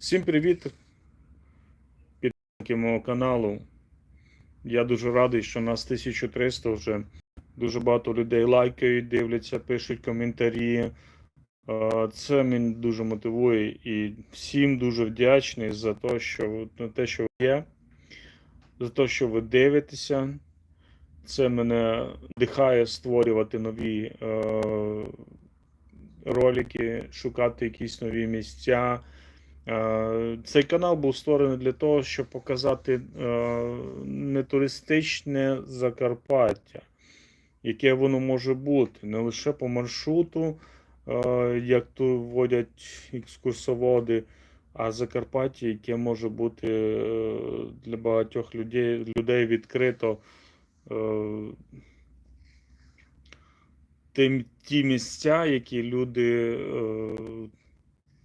Всім привіт, підписники мого каналу. Я дуже радий, що нас 1300 вже. Дуже багато людей лайкають, дивляться, пишуть коментарі. Це мене дуже мотивує і всім дуже вдячний за те, що те, що ви є, за те, що ви дивитеся. Це мене дихає створювати нові е, ролики, шукати якісь нові місця. Е, Цей канал був створений для того, щоб показати е, не туристичне Закарпаття, яке воно може бути, не лише по маршруту, е, як тут вводять екскурсоводи, а Закарпаття, яке може бути для багатьох людей, людей відкрито. Тим, ті місця, які люди,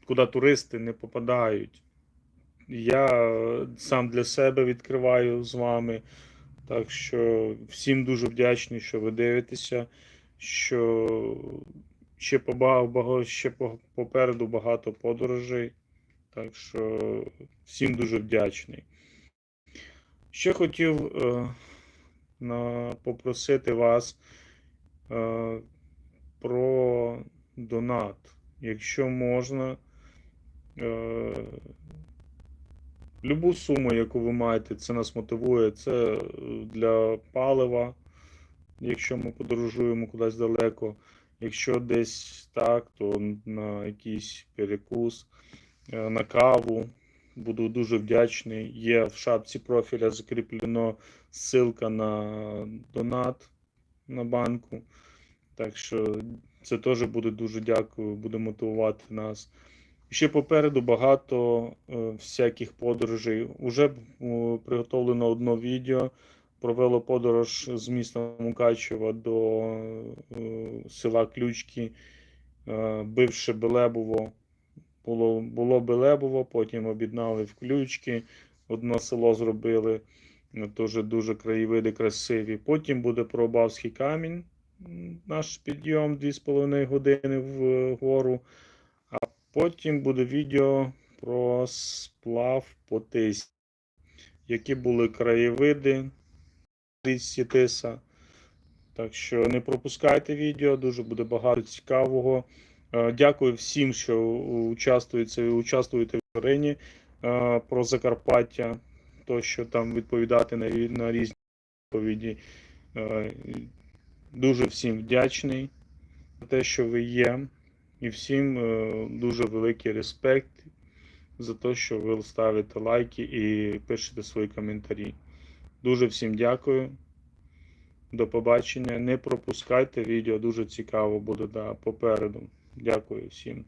куди туристи не попадають. Я е, сам для себе відкриваю з вами. Так що всім дуже вдячний, що ви дивитеся, що ще побагато, ще попереду багато подорожей. Так що всім дуже вдячний. Ще хотів е, на, попросити вас е, про донат. Якщо можна, е, любу суму, яку ви маєте, це нас мотивує. Це е, для палива, якщо ми подорожуємо кудись далеко. Якщо десь так, то на якийсь перекус, е, на каву. Буду дуже вдячний. Є в шапці профіля закріплено ссылка на донат на банку. Так що це теж буде дуже дякую, буде мотивувати нас. Ще попереду багато е, всяких подорожей. Уже е, приготовлено одне відео про велоподорож з міста Мукачева до е, села Ключки, бивше Белебово. Було, було Белебово, потім об'єднали в Ключки, одне село зробили. е, дуже краєвиди красиві. Потім буде про Обавський камінь наш підйом 2,5 години вгору. Потім буде відео про сплав по тисі, які були краєвиди річці Тиса. Так що не пропускайте відео, дуже буде багато цікавого. Е, Дякую всім, що участвуєте, участвуєте в Ірині е, про Закарпаття, то що там відповідати на, на різні відповіді. Е, Дуже всім вдячний за те, що ви є. І всім е, дуже великий респект за те, що ви ставите лайки і пишете свої коментарі. Дуже всім дякую. До побачення. Не пропускайте відео, дуже цікаво буде да, попереду. Дякую всім.